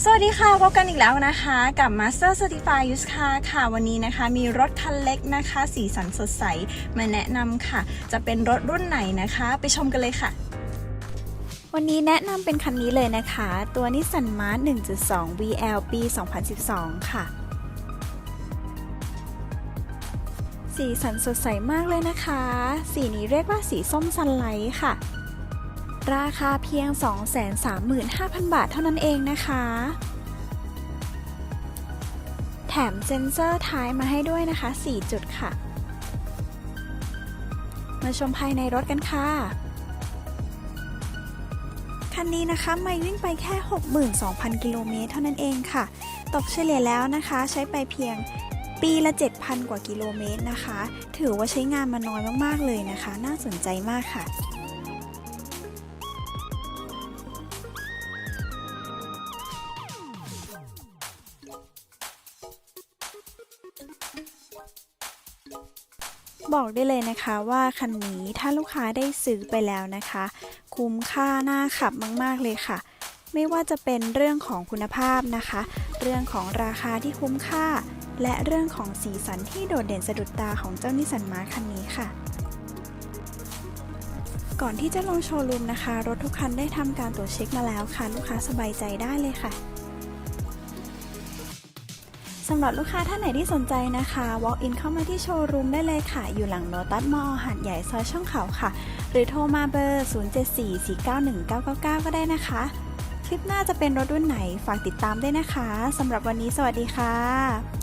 สวัสดีค่ะ พบกันอีกแล้วนะคะ กับ Master Certified Use Car ค่ะ วันนี้นะคะมีรถคันเล็กนะคะ สีสันสดใส มาแนะนำค่ะ จะเป็นรถรุ่นไหนนะคะ ไปชมกันเลยค่ะ วันนี้แนะนำเป็นคันนี้เลยนะคะ ตัวนิสสันมาร์1.2 VL ปี 2012 ค่ะ สีสันสดใสมากเลยนะคะ สีนี้เรียกว่าสีส้มซันไลท์ค่ะ ราคาเพียง 235,000 บาทเท่านั้นเองนะคะ แถมเซ็นเซอร์ท้ายมาให้ด้วยนะคะ 4 จุดค่ะ มาชมภายในรถกันค่ะคันนี้นะคะไม่วิ่งไปแค่ 62,000 กิโลเมตรเท่านั้นเองค่ะ ตกเฉลี่ยแล้วนะคะใช้ไปเพียงปีละ 7,000 กว่ากิโลเมตรนะคะ ถือว่าใช้งานมาน้อยมาก ๆ เลยนะคะ น่าสนใจมากค่ะ บอกได้เลยนะคะว่าคันนี้ถ้าลูกค้าได้ซื้อไปแล้วนะคะ คุ้มค่าน่าขับมาก ๆ เลยค่ะ ไม่ว่าจะเป็นเรื่องของคุณภาพนะคะ เรื่องของราคาที่คุ้มค่า และเรื่องของสีสันที่โดดเด่นสะดุดตาของเจ้านิสันมาร์คันนี้ค่ะก่อนที่จะลงโชว์รูมนะคะ รถทุกคันได้ทำการตรวจเช็คมาแล้วค่ะ ลูกค้าสบายใจได้เลยค่ะำหรับลูกค้าท่านไหนที่สนใจนะคะ walk in เข้ามาที่โชว์รูมได้เลยค่ะ อยู่หลังโลตัสมอหาดใหญ่ซอยช่องเขาค่ะ หรือโทรมาเบอร์ 074-491-999 ก็ได้นะคะ คลิปหน้าจะเป็นรถรุ่นไหนฝากติดตามด้วยนะคะสำหรับวันนี้สวัสดีค่ะ